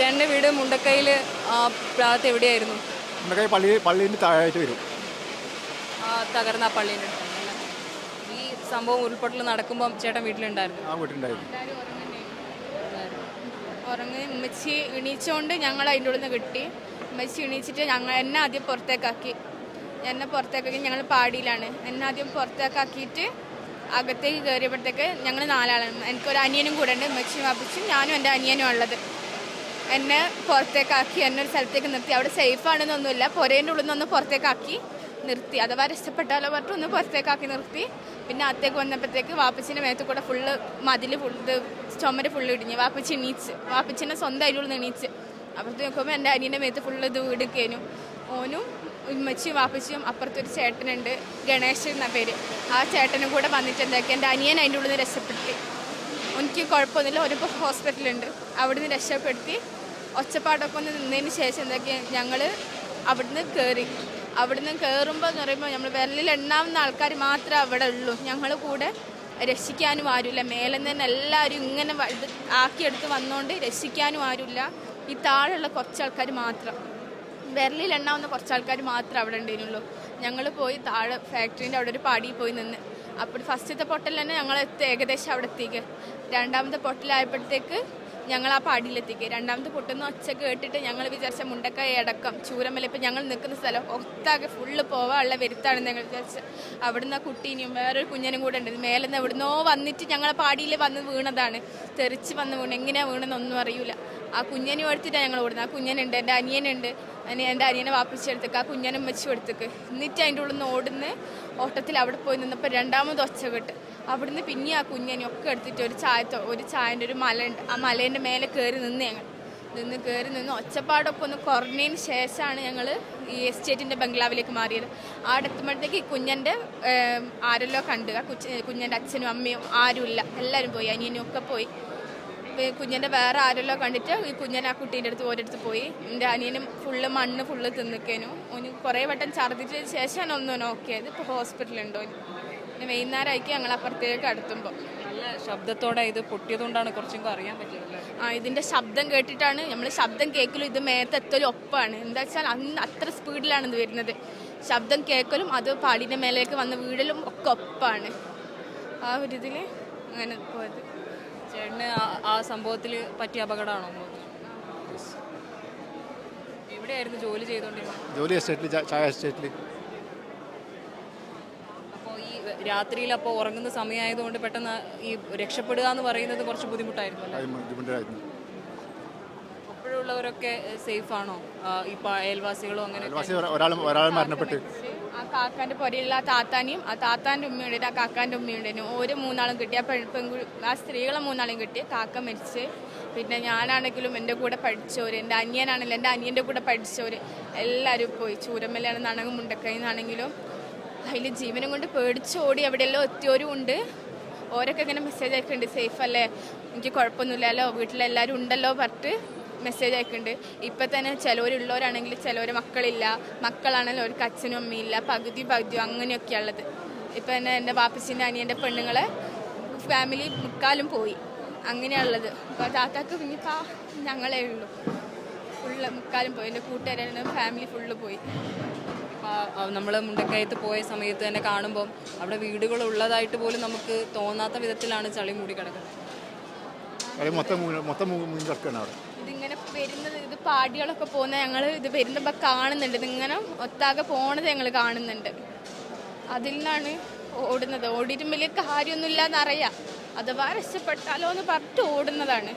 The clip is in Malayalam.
ചേട്ടന്റെ വീട് മുണ്ടക്കൈയിൽ ഭാഗത്ത് എവിടെയായിരുന്നു? മുണ്ടക്കൈ പള്ളി പള്ളീന്റെ താഴായിട്ട് വരും. ആ തകർന്ന ആ പള്ളീന്റെ ഈ സംഭവം ഉരുൾപൊട്ടൽ നടക്കുമ്പോൾ ചേട്ടൻ വീട്ടിലുണ്ടായിരുന്നു? ആ വീട്ടിലുണ്ടായിരുന്നു. ഉറങ്ങി ഉമ്മച്ചി എണീച്ചുകൊണ്ട് ഞങ്ങൾ അതിന്റെ ഉള്ളിൽ നിന്ന് കിട്ടി. ഉമ്മച്ചി എണീച്ചിട്ട് ഞങ്ങൾ എന്നെ ആദ്യം പുറത്തേക്കാക്കി. എന്നെ പുറത്തേക്കാക്കി ഞങ്ങൾ പാടിയിലാണ്. എന്നെ ആദ്യം പുറത്തേക്കാക്കിയിട്ട് അകത്തേക്ക് കയറിയപ്പോഴത്തേക്ക് ഞങ്ങൾ നാലാളാണ്. എനിക്കൊരു അനിയനും കൂടെ ഉണ്ട്. ഉമ്മച്ചിയും അപ്പച്ചും ഞാനും എന്റെ അനിയനും ഉള്ളത് എന്നെ പുറത്തേക്കാക്കി എന്നെ ഒരു സ്ഥലത്തേക്ക് നിർത്തി. അവിടെ സേഫ് ആണെന്നൊന്നുമില്ല. പുരേന്റെ ഉള്ളിൽ നിന്നൊന്ന് പുറത്തേക്കാക്കി നിർത്തി. അഥവാ രക്ഷപ്പെട്ടാലോ പറഞ്ഞിട്ട് ഒന്ന് പുറത്തേക്കാക്കി നിർത്തി. പിന്നെ അത്തേക്ക് വന്നപ്പോഴത്തേക്ക് വാപ്പച്ചിന്റെ മേത്ത് കൂടെ ഫുള്ള് മതിൽ ഇത് ചുമര് ഫുള്ള് ഇടിഞ്ഞ്. വാപ്പച്ചി എണീച്ച്. വാപ്പച്ചിനെ സ്വന്തം നിന്ന് എണീച്ച്. അപ്പുറത്ത് നോക്കുമ്പോൾ എന്റെ അനിയന്റെ മേത്ത് ഫുള്ള് ഇത് വീടുക്കേനു ഓനും ഉമ്മച്ചിയും വാപ്പച്ചിയും അപ്പുറത്തൊരു ചേട്ടനുണ്ട്. ഗണേശൻ എന്ന പേര്. ആ ചേട്ടനും കൂടെ വന്നിട്ട് എന്താക്കി? എന്റെ അനിയൻ അതിന്റെ ഉള്ളിൽ നിന്ന് രക്ഷപ്പെടുത്തി. എനിക്ക് കുഴപ്പമൊന്നുമില്ല. ഒരിപ്പോൾ ഹോസ്പിറ്റലുണ്ട്. അവിടുന്ന് രക്ഷപ്പെടുത്തി. ഒച്ചപ്പാടൊക്കെ ഒന്ന് നിന്നതിന് ശേഷം എന്തൊക്കെ ഞങ്ങൾ അവിടുന്ന് കയറി അവിടുന്ന് കയറുമ്പോൾ എന്ന് പറയുമ്പോൾ നമ്മൾ വിരലിൽ എണ്ണാവുന്ന ആൾക്കാർ മാത്രമേ അവിടെ ഉള്ളൂ. ഞങ്ങൾ കൂടെ രക്ഷിക്കാനും ആരുമില്ല. മേലെ നിന്ന് എല്ലാവരും ഇങ്ങനെ ഇത് ആക്കിയെടുത്ത് വന്നുകൊണ്ട് രക്ഷിക്കാനും ആരുമില്ല. ഈ താഴെയുള്ള കുറച്ച് ആൾക്കാർ മാത്രം. വിരലിൽ എണ്ണാവുന്ന കുറച്ച് ആൾക്കാർ മാത്രമേ അവിടെ ഉണ്ടായിരുന്നുള്ളൂ. ഞങ്ങൾ പോയി താഴെ ഫാക്ടറീന്റെ അവിടെ ഒരു പാടിയിൽ പോയി നിന്ന്. അപ്പോൾ ഫസ്റ്റത്തെ പൊട്ടൽ തന്നെ ഞങ്ങൾ ഏകദേശം അവിടെ എത്തിക്ക് രണ്ടാമത്തെ പൊട്ടലായപ്പോഴത്തേക്ക് ഞങ്ങൾ ആ പാടിയിലെത്തിക്കുക രണ്ടാമത് പൊട്ടുന്ന ഒച്ച കേട്ടിട്ട് ഞങ്ങൾ വിചാരിച്ച മുണ്ടക്കായ അടക്കം ചൂരമല ഇപ്പം ഞങ്ങൾ നിൽക്കുന്ന സ്ഥലം ഒത്താകെ ഫുള്ള് പോവാനുള്ള വരുത്താണെന്ന് ഞങ്ങൾ വിചാരിച്ച്. അവിടുന്ന് ആ കുട്ടീനെയും വേറൊരു കുഞ്ഞനും കൂടെ ഉണ്ട്. മേലെ നിന്ന് എവിടുന്നോ വന്നിട്ട് ഞങ്ങളെ പാടിയിൽ വന്ന് വീണതാണ്. തെറിച്ച് വന്ന് വീണ്. എങ്ങനെയാണ് വീണെന്നൊന്നും അറിയില്ല ആ കുഞ്ഞനും എടുത്തിട്ടാണ് ഞങ്ങൾ ഓടുന്നത്. ആ കുഞ്ഞനുണ്ട് എന്റെ അനിയനുണ്ട്. അനി എന്റെ അനിയനെ വാപ്പിച്ചെടുത്തേക്ക് ആ കുഞ്ഞനും വെച്ച് കൊടുത്തേക്ക് എന്നിട്ട് അതിന്റെ ഉള്ളിൽ നിന്ന് ഓടുന്ന് ഓട്ടത്തിൽ അവിടെ പോയി നിന്നപ്പോൾ രണ്ടാമത് ഒച്ച കെട്ട് അവിടുന്ന് പിന്നെ ആ കുഞ്ഞനെ ഒക്കെ എടുത്തിട്ട് ഒരു ചായത്തോ ഒരു ചായന്റെ ഒരു മല ഉണ്ട് ആ മലേന്റെ മേലെ കയറി നിന്ന് ഞങ്ങൾ. നിന്ന് കയറി നിന്ന് ഒച്ചപ്പാടൊക്കെ ഒന്ന് കുറഞ്ഞതിന് ശേഷമാണ് ഞങ്ങൾ ഈ എസ്റ്റേറ്റിന്റെ ബംഗ്ലാവിലേക്ക് മാറിയത്. അവിടെ എത്തുമ്പോഴത്തേക്ക് ഈ കുഞ്ഞന്റെ ആരെല്ലോ കണ്ടു. ആ കുഞ്ഞന്റെ അച്ഛനും അമ്മയും ആരുമില്ല. എല്ലാവരും പോയി അനിയനും ഒക്കെ പോയി. കുഞ്ഞിന്റെ വേറെ ആരെല്ലോ കണ്ടിട്ട് ഈ കുഞ്ഞൻ ആ കുട്ടീന്റെ അടുത്ത് ഓരോടുത്ത് പോയി. എന്റെ അനിയനും ഫുള്ള് മണ്ണ് ഫുള്ള് തിന്നിക്കേനു. ഓന് കുറേ വട്ടം ഛർദ്ദിച്ചതിന് ശേഷമാണ് ഒന്ന് നോക്കിയത്. ഇപ്പോൾ ഹോസ്പിറ്റലുണ്ടോ പിന്നെ വൈകുന്നേരമായിരിക്കും ഞങ്ങൾ അപ്പുറത്തേക്ക് അടുത്തുമ്പോൾ. നല്ല ശബ്ദത്തോടെ ഇത് പൊട്ടിയതുകൊണ്ടാണ് കുറച്ചും കൂടെ അറിയാൻ പറ്റുന്നത് ആ ഇതിന്റെ ശബ്ദം കേട്ടിട്ടാണ് നമ്മൾ ശബ്ദം കേൾക്കലും ഇത് മേത്തെത്തലും ഒപ്പമാണ് എന്താ വെച്ചാൽ അന്ന് അത്ര സ്പീഡിലാണ് ഇത് വരുന്നത്. ശബ്ദം കേൾക്കലും അത് പാടിന്റെ മേലേക്ക് വന്ന് വീടലും ഒക്കെ ഒപ്പാണ്. ആ ഒരു ഇതിൽ അങ്ങനെ പോയത്. ചേട്ടന് ആ- സംഭവത്തിൽ പറ്റിയ അപകടമാണോ എവിടെയായിരുന്നു ജോലി ചെയ്തുകൊണ്ടിരുന്നത് ജോലി എസ്റ്റേറ്റിൽ ചായ എസ്റ്റേറ്റിൽ അപ്പോൾ ഈ രാത്രിയിൽ അപ്പോൾ ഉറങ്ങുന്ന സമയമായതുകൊണ്ട് പെട്ടെന്ന് ഈ രക്ഷപ്പെടുക എന്ന് പറയുന്നത് കുറച്ച് ബുദ്ധിമുട്ടായിരുന്നു ബുദ്ധിമുട്ടായിരുന്നു. അപ്പോഴുള്ളവരൊക്കെ സേഫ് ആണോ ഈ അയൽവാസികളോ അങ്ങനെ ഒരാൾ മരണപ്പെട്ട്. ആ കാക്കാന്റെ പുരയിലുള്ള ആ താത്താനെയും ആ താത്താന്റെ ഉമ്മയുണ്ടായിരുന്നു ആ കാക്കാന്റെ ഉമ്മയുടേനും ഓരോ മൂന്നാളും കിട്ടി. ആ പെൺ പെൺകു ആ സ്ത്രീകളെ മൂന്നാളും കിട്ടി. കാക്ക മരിച്ച്. പിന്നെ ഞാനാണെങ്കിലും എന്റെ കൂടെ പഠിച്ചവർ എന്റെ അനിയനാണെങ്കിലും എന്റെ അനിയന്റെ കൂടെ പഠിച്ചവർ എല്ലാവരും പോയി. ചൂരമല്ലാണെന്നാണെങ്കിലും മുണ്ടക്കൈന്നാണെങ്കിലും അതിൽ ജീവനും കൊണ്ട് പേടിച്ചോടി എവിടെയെല്ലാം എത്തിയവരും ഉണ്ട്. ഓരൊക്കെ ഇങ്ങനെ മെസ്സേജ് അയക്കുന്നുണ്ട് സേഫ് അല്ലേ? എനിക്ക് കുഴപ്പമൊന്നുമില്ലല്ലോ. വീട്ടിലെല്ലാവരും ഉണ്ടല്ലോ പറഞ്ഞിട്ട് മെസ്സേജ് അയക്കുന്നുണ്ട്. ഇപ്പം തന്നെ ചിലവരുള്ളവരാണെങ്കിൽ ചിലവർ മക്കളില്ല. മക്കളാണെങ്കിൽ അവർക്ക് അച്ഛനും അമ്മയില്ല പകുതി പകുതിയോ അങ്ങനെയൊക്കെ ഉള്ളത് ഇപ്പം തന്നെ എന്റെ ബാപ്പച്ചിന്റെ അനിയന്റെ പെണ്ണുങ്ങളെ ഫാമിലി മുക്കാലും പോയി. അങ്ങനെയുള്ളത് അപ്പോൾ താത്താക്ക് പിന്നിപ്പോൾ ഞങ്ങളേ ഉള്ളൂ. ഫുള്ള് മുക്കാലും പോയി. എന്റെ കൂട്ടുകാരുടെ ഫാമിലി ഫുള്ള് പോയി. നമ്മൾ മുണ്ടക്കയത്ത് പോയ സമയത്ത് തന്നെ കാണുമ്പം അവിടെ വീടുകൾ ഉള്ളതായിട്ട് പോലും നമുക്ക് തോന്നാത്ത വിധത്തിലാണ് ചളി മൂടി കിടക്കുന്നത്. മൊത്തം മൊത്തം മൂന്ന് കിടക്കുകയാണ് അവിടെ. വരുന്നത് ഇത് പാടികളൊക്കെ പോകുന്ന ഞങ്ങൾ ഇത് വരുന്നപ്പോൾ കാണുന്നുണ്ട്. ഇതിങ്ങനെ ഒത്താകെ പോണത് ഞങ്ങൾ കാണുന്നുണ്ട്. അതിൽ നിന്നാണ് ഓടുന്നത്. ഓടിയിട്ടും വലിയ കാര്യമൊന്നുമില്ല എന്നറിയാം അഥവാ രക്ഷപ്പെട്ടാലോ എന്ന് പറഞ്ഞിട്ട് ഓടുന്നതാണ്.